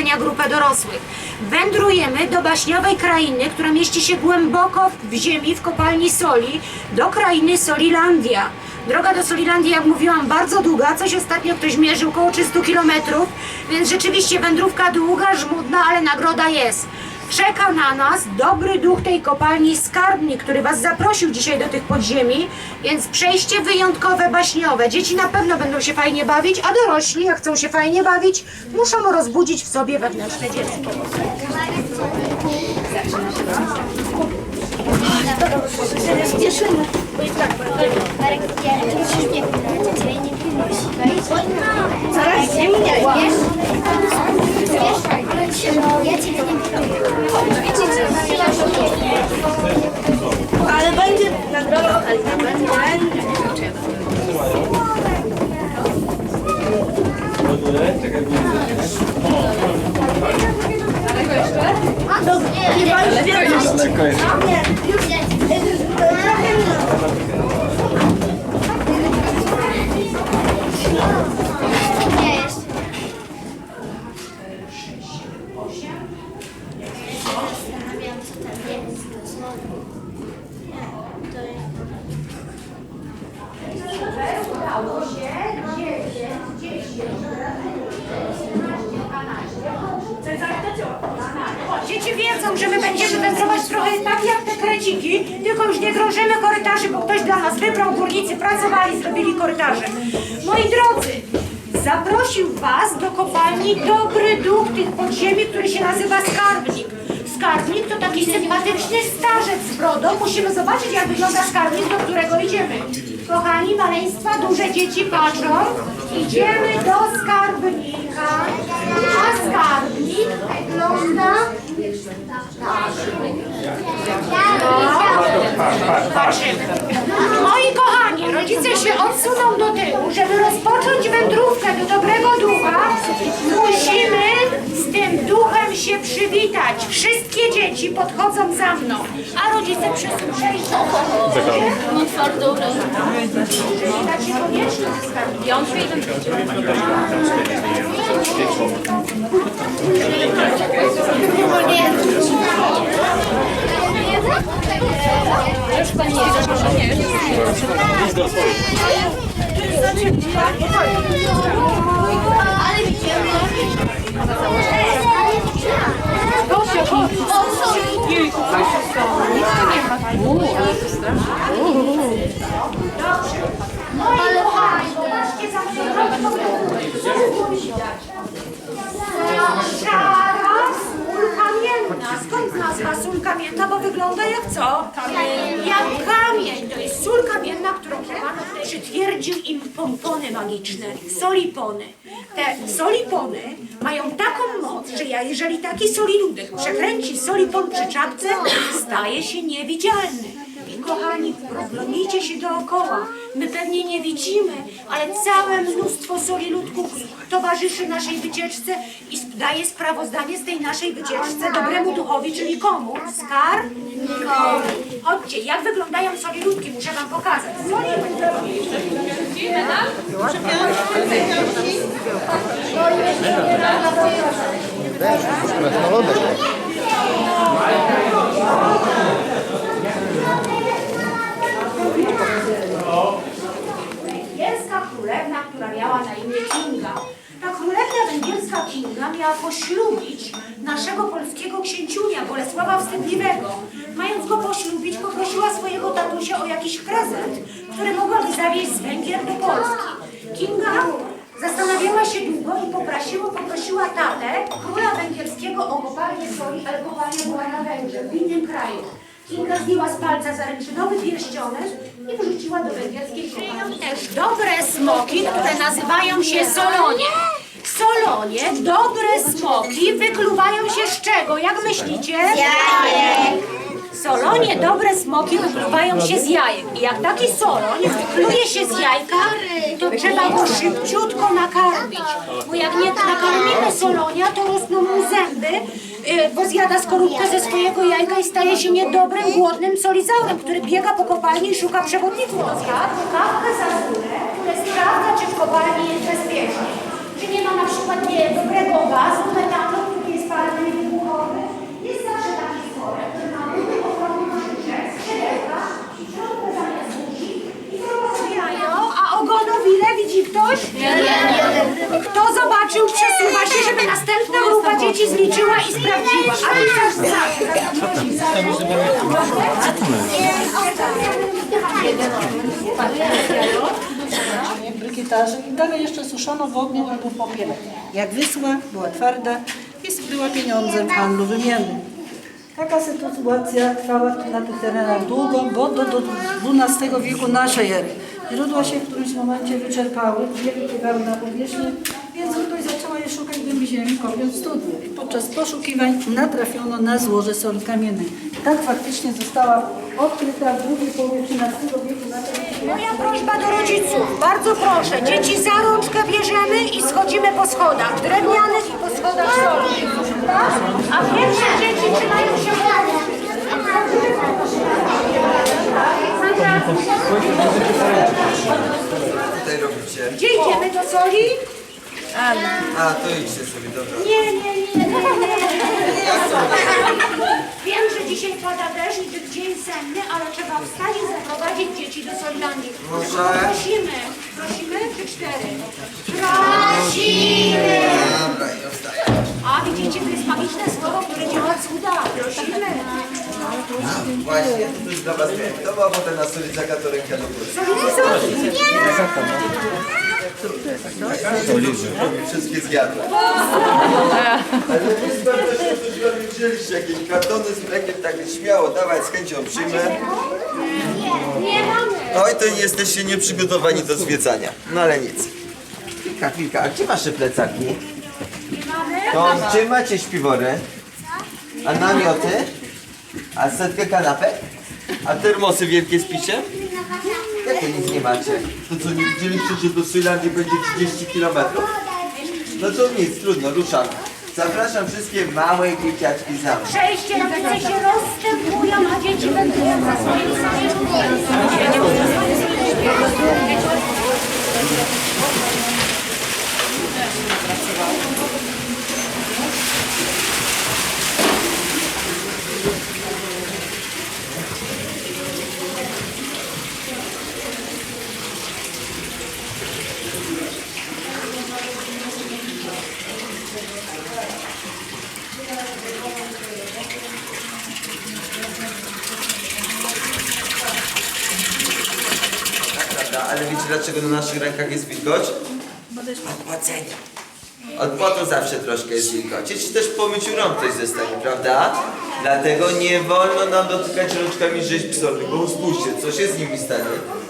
uprowadzenia grupę dorosłych. Wędrujemy do baśniowej krainy, która mieści się głęboko w ziemi, w kopalni soli, do krainy Solilandia. Droga do Solilandii, jak mówiłam, bardzo długa, coś ostatnio ktoś mierzył około 300 km, więc rzeczywiście wędrówka długa, żmudna, ale nagroda jest. Czeka na nas dobry duch tej kopalni skarbnik, który Was zaprosił dzisiaj do tych podziemi, więc przejście wyjątkowe, baśniowe. Dzieci na pewno będą się fajnie bawić, a dorośli, jak chcą się fajnie bawić, muszą rozbudzić w sobie wewnętrzne dziecko. Zaraz. Wiesz? Wiesz? Ale będzie nagroda, ale będzie. Chyba już wiem. Daleko jest. Nie, już nie. Trochę minut. Nie jest. Zastanawiam, co tam jest. Znowu. Nie, to jest... Udało się 9, 10, Dzieci wiedzą, że my będziemy wędrować trochę tak jak te kreciki, tylko już nie krążymy korytarzy, bo ktoś dla nas wybrał, górnicy pracowali, zrobili korytarze. Moi drodzy, zaprosił Was do kopalni dobry duch tych podziemi, który się nazywa skarbnik. Skarbnik to taki sympatyczny starzec z brodą. Musimy zobaczyć, jak wygląda skarbnik, do którego idziemy. Kochani, maleństwa, duże dzieci patrzą. Idziemy do skarbnika. A skarbnik wygląda Patrzymy. Moi kochani, rodzice się odsuną do tyłu, żeby rozpocząć wędrówkę do dobrego ducha. Musimy z tym duchem się przywitać. Wszystkie dzieci podchodzą za mną, a rodzice przesuną się. Mam twardą rękę. Przywitać się koniecznie. Ale przytwierdził im pompony magiczne, solipony. Te solipony mają taką moc, że ja, jeżeli taki soliludek przekręci solipon przy czapce, staje się niewidzialny. I kochani, rozglądnijcie się dookoła. My pewnie nie widzimy, ale całe mnóstwo soliludków towarzyszy naszej wycieczce i daje sprawozdanie z tej naszej wycieczce dobremu duchowi, czyli komu? Skarbnikowi. Chodźcie, jak wyglądają soliludki, muszę wam pokazać. Soliludki. węgierska królewna, która miała na imię Kinga. Ta królewna węgierska Kinga miała poślubić naszego polskiego księciunia Bolesława Wstydliwego. Mając go poślubić, poprosiła swojego tatusia o jakiś prezent, który mogłaby zawieźć z Węgier do Polski. Kinga zastanawiała się długo i poprosiła, poprosiła tatę, króla węgierskiego o kopalnię soli, ale kopalnia była na Węgrzech, w innym kraju. Kinga zdjęła z palca zaręczynowy pierścionek i wrzuciła do węgierskiej kopalni. Też dobre smoki, które nazywają się solonie. Solonie dobre smoki wykluwają się z czego? Jak myślicie? Jajek. W Solonie dobre smoki wykluwają się z jajek. I jak taki soloń wykluje się z jajka, to trzeba go szybciutko nakarmić. Bo jak nie nakarmimy solonia, to rosną mu zęby, y, bo zjada skorupkę ze swojego jajka i staje się niedobrym, głodnym solizaurem, który biega po kopalni i szuka przewodników do zjadł. Kawkę za skórę, które sprawdza, czy w kopalni jest bezpiecznie. Czy nie ma na przykład nie, dobrego gazu, który jest palny i wybuchowy. Jest zawsze taki worek, który ma buty ochronny nożyczek, skrzydełka, i środkę zamiast buzi i wprowadza jajo, a ogonowile widzi ktoś? Nie, nie, Kto zobaczył, przesuwa się, żeby następna grupa dzieci zliczyła i sprawdziła. A ty brykietarze i dalej jeszcze suszono w ogniu albo w popiele. Jak wysła, była twarda i była pieniądzem w handlu wymiennym. Taka sytuacja trwała na tych terenach długo, bo do, do XII wieku naszej ery. Źródła się w którymś momencie wyczerpały, wiele pływały na powierzchnię, więc ludność zaczęła je szukać w głębi ziemi, kopiąc studnie. Podczas poszukiwań natrafiono na złoże soli kamiennej. Tak faktycznie została odkryta w drugiej połowie XIII wieku na Moja prośba do rodziców, bardzo proszę, dzieci za rączkę bierzemy i schodzimy po schodach drewnianych i po schodach solnych. A pierwsze dzieci trzymają się tutaj robicie? Gdzie idziemy do soli? A, to idźcie sobie, dobra. Nie, nie, nie, nie, nie. Wiem, że dzisiaj pada deszcz i dzień senny, ale trzeba wstać i zaprowadzić dzieci do Solilandii. Może? Prosimy, prosimy czy cztery? Prosimy! Dobra, i wstaję. A widzicie, to jest magiczne słowo, które działa cuda. Prosimy. Właśnie, to już dla was wiem. To była potem na stolicaka to ręka do góry. Wszystkie zjadłem. Ale wy z pewnością coś robić wzięliście, jakieś kartony z mlekiem, tak śmiało, dawaj, z chęcią przyjmę. Nie mamy. No i to jesteście nieprzygotowani do zwiedzania. No ale nic. Chwilka, chwilka, a gdzie wasze plecaki? To gdzie macie śpiwory? A namioty? A setkę kanapek? A termosy wielkie spicie? Jak to nic nie macie? To co, nie widzieliście, że do Srylandii będzie 30 km? No to nic, trudno, ruszamy. Zapraszam wszystkie małe dzieciaczki za mną. Przejście rodzice się rozstępują, a dzieci wędrują za. Prawda? Ale wiecie dlaczego na naszych rękach jest wilgoć? Od płacenia. Od płotu zawsze troszkę jest wilgoć. Czy też po myciu rąk coś zostanie, prawda? Dlatego nie wolno nam dotykać rączkami rzeźb solnych, bo spójrzcie, co się z nimi stanie.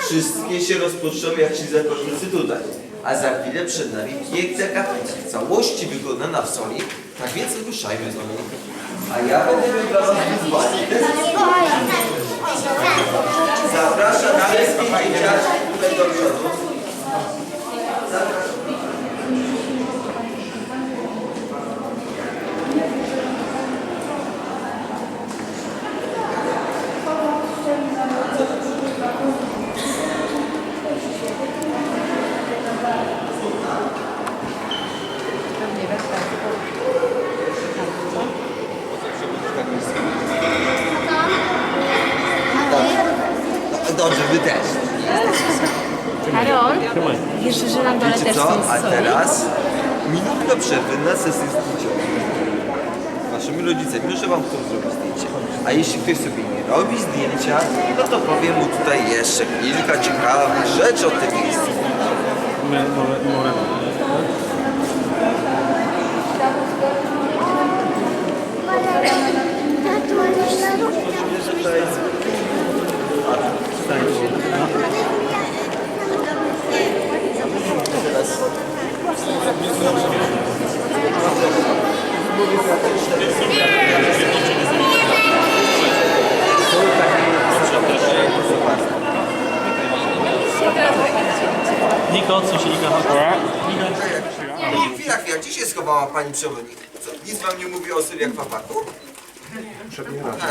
Wszystkie się rozpoczną jak ci zakonnicy tutaj. A za chwilę przed nami piękna kaplica, w całości wykonana w soli, tak więc ruszajmy do niej. A ja będę dla was wyzwanie. Zapraszam wszystkich dzieciaczki tutaj do przodu. Dobrze, wy też. Karol, wiesz, że na dole Wiecie też co? są A soli? teraz minutka przerwy na sesję zdjęciową. Waszymi rodzicami, może wam chcą zrobić zdjęcie. A jeśli ktoś sobie nie robi zdjęcia, no to powiem mu tutaj jeszcze kilka ciekawych rzeczy o tym miejscu. Niko, co się Nika Pani, chwila, chwila, gdzie się schowała pani przewodnik? Co, nic wam nie mówi o Syriach Papaku?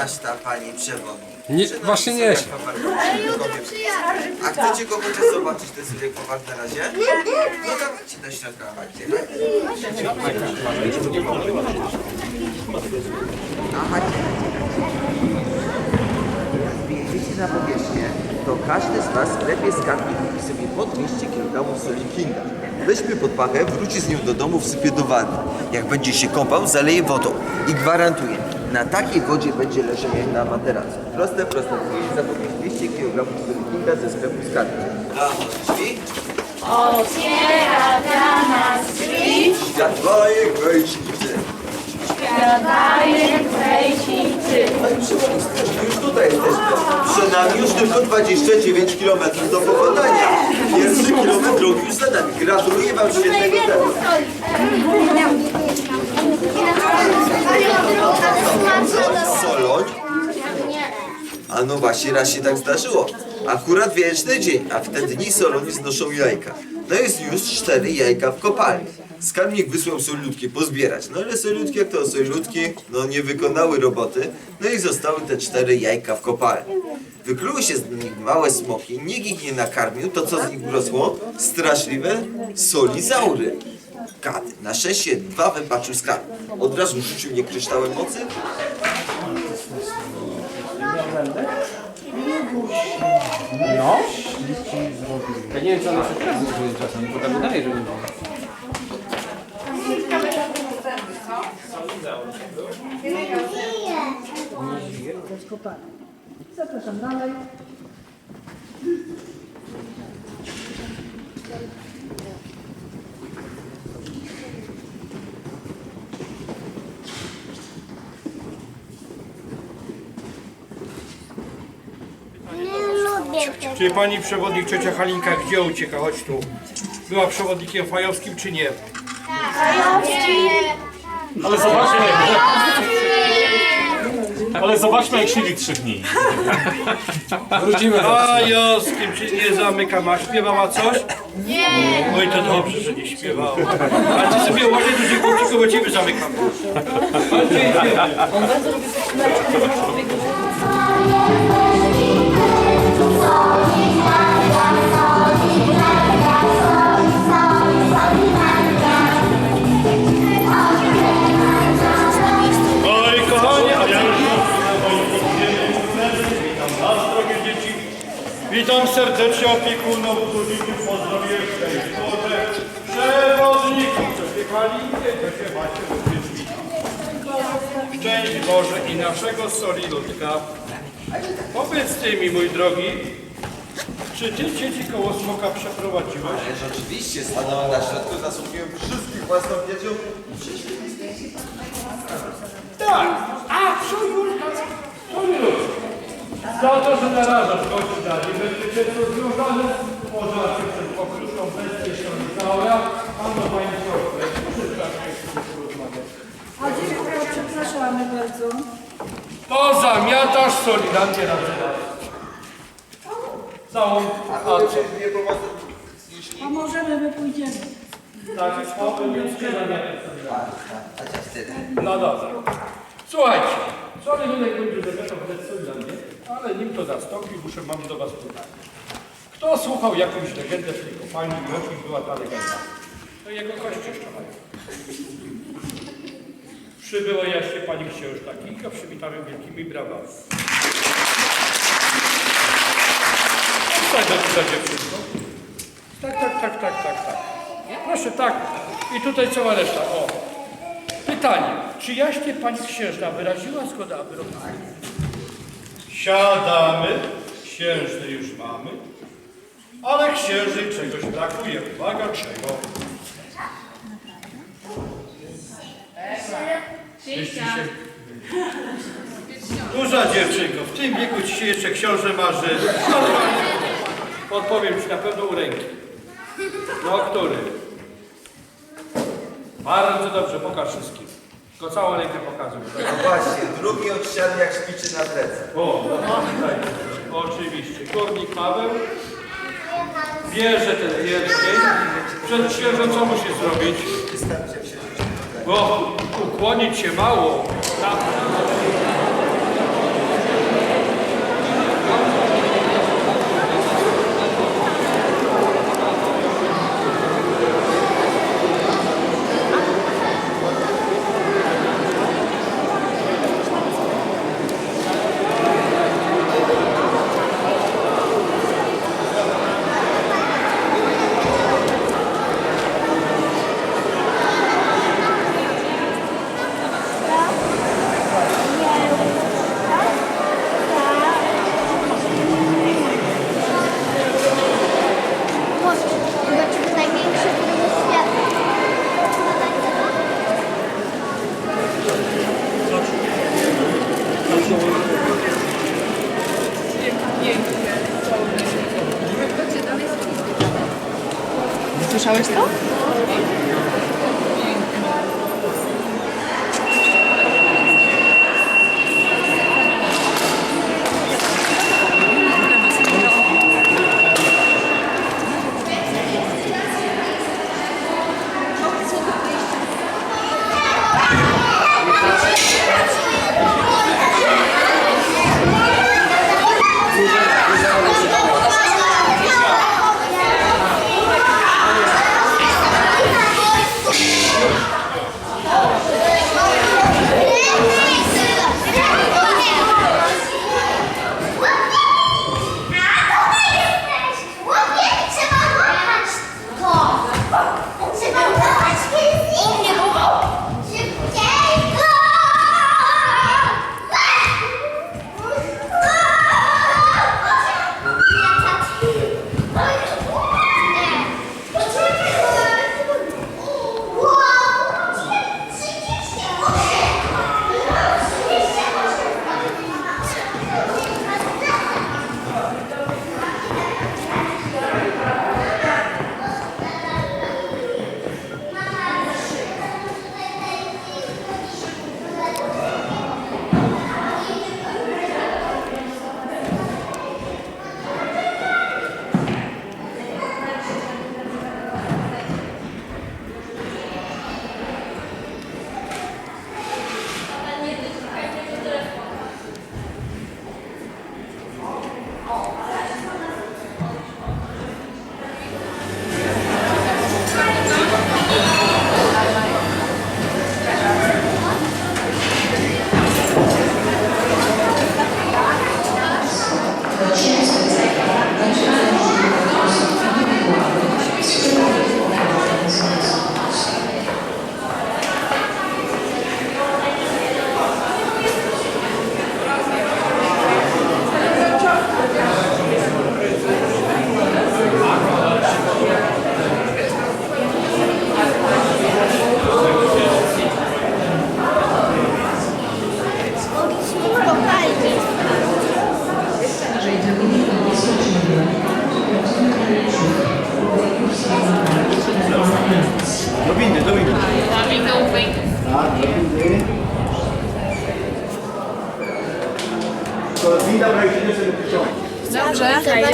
Aż ta pani przewodnik. Nie, właśnie nie. Papaku A chcecie go chociaż zobaczyć ten Syriak Papak na razie? No dawajcie do środka, chodźcie. No chodźcie. Wyjedziecie na powierzchnię, to każdy z Was sklepie skarbnik kupi sobie po 200 kg soli Kinga. Weźmie pod pachę, wróci z nią do domu, wsypie do wanny. Jak będzie się kąpał, zaleje wodą. I gwarantuję, na takiej wodzie będzie leżał jak na materacu. Proste, proste. Zapomnieć 200 kg soli Kinga ze sklepu skarbnik. A, drzwi? Otwiera dla nas drzwi. Świat bajek, wejdź i ty. Już tutaj jesteśmy. Przed nami już tylko 29 km do pokonania. Pierwszy kilometr drogi już za nami. Gratuluję Wam świetnego dnia. Soloń? A no właśnie, raz się tak zdarzyło. Akurat wieczny dzień, a w te dni Soloni znoszą jajka. No jest już cztery jajka w kopalni. Skarbnik wysłał solutki pozbierać. No ale solutki jak to solutki, no nie wykonały roboty. No i zostały te cztery jajka w kopalni. Wykluły się z nich małe smoki, nikt ich nie nakarmił, to co z nich urosło? Straszliwe solizaury. Gady. Na szczęście dwa wypaczył skarbnik. Od razu rzucił mnie kryształem mocy, Ja nie wiem, czy on jeszcze teraz użyje czasem, bo tak wydaje, że będzie. Zapraszam dalej. Czy pani przewodnik ciocia Halinka gdzie ucieka? Chodź tu. Była przewodnikiem fajowskim czy nie? Ale zobaczmy, ale zobaczmy jak siedzi trzy dni. Wrócimy Joskim, czy nie zamykam, a śpiewała coś? Nie. Oj, to dobrze, że nie śpiewała. A ty sobie uważaj, duży chłopczyku, bo ciebie zamykam. Oj, serdecznie opiekunów, tu pozdrowiłem w tej porze. Przewodników, przeciekali nie, to się macie. Szczęść Boże i naszego soliludka. Powiedz ty mi, mój drogi, czy ty dzieci koło smoka przeprowadziłeś? Ależ oczywiście stanąłem na środku, zasługiłem wszystkich własną wiedzą. Tak, a co już? To już. Za to, że narażasz gości na niebezpieczeństwo związane, można się przed pokrótką bestię Saura, a do Państwa A dziękuję, przepraszamy bardzo. To zamiatasz Solidantię na tyle. Całą pomocę. A możemy, my pójdziemy. Tak, obowiązki zamiatasz. Chociaż tyle. No dobra. Słuchajcie, Solidanek będzie zamiatał w Solidantię, ale nim to zastąpi, muszę, mam do Was pytanie. Kto słuchał jakąś legendę w tej kopalni i o kim była ta legenda? To jego kości mają. Przybyła jaśnie pani księżna Kinga, przywitamy wielkimi brawami. Tak, za dziewczynką. Tak, tak, tak, tak, tak, tak. Proszę, tak. I tutaj cała reszta. O. Pytanie. Czy jaśnie pani księżna wyraziła zgodę, aby robić? Siadamy. Księżny już mamy. Ale księżnej czegoś brakuje. Uwaga, czego? Się... Duża dziewczynko, w tym wieku ci się jeszcze książę marzy. Podpowiem ci na pewno u ręki. No, który? Bardzo dobrze, pokaż wszystkim. Tylko całą rękę pokazuj. No właśnie, drugi od ściany jak śpiczy na plecach. O, no tutaj. Oczywiście. Górnik Paweł bierze ten pierścień. Przed księżą co musi zrobić? Wystarczy się bo ukłonić się mało. Tam. Słyszałeś to? Trzeba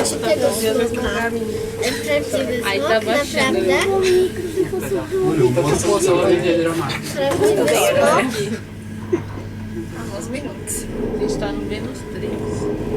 tego smoka. Prawdziwy smok, naprawdę. Prawdziwy smok. Estão no menos 3.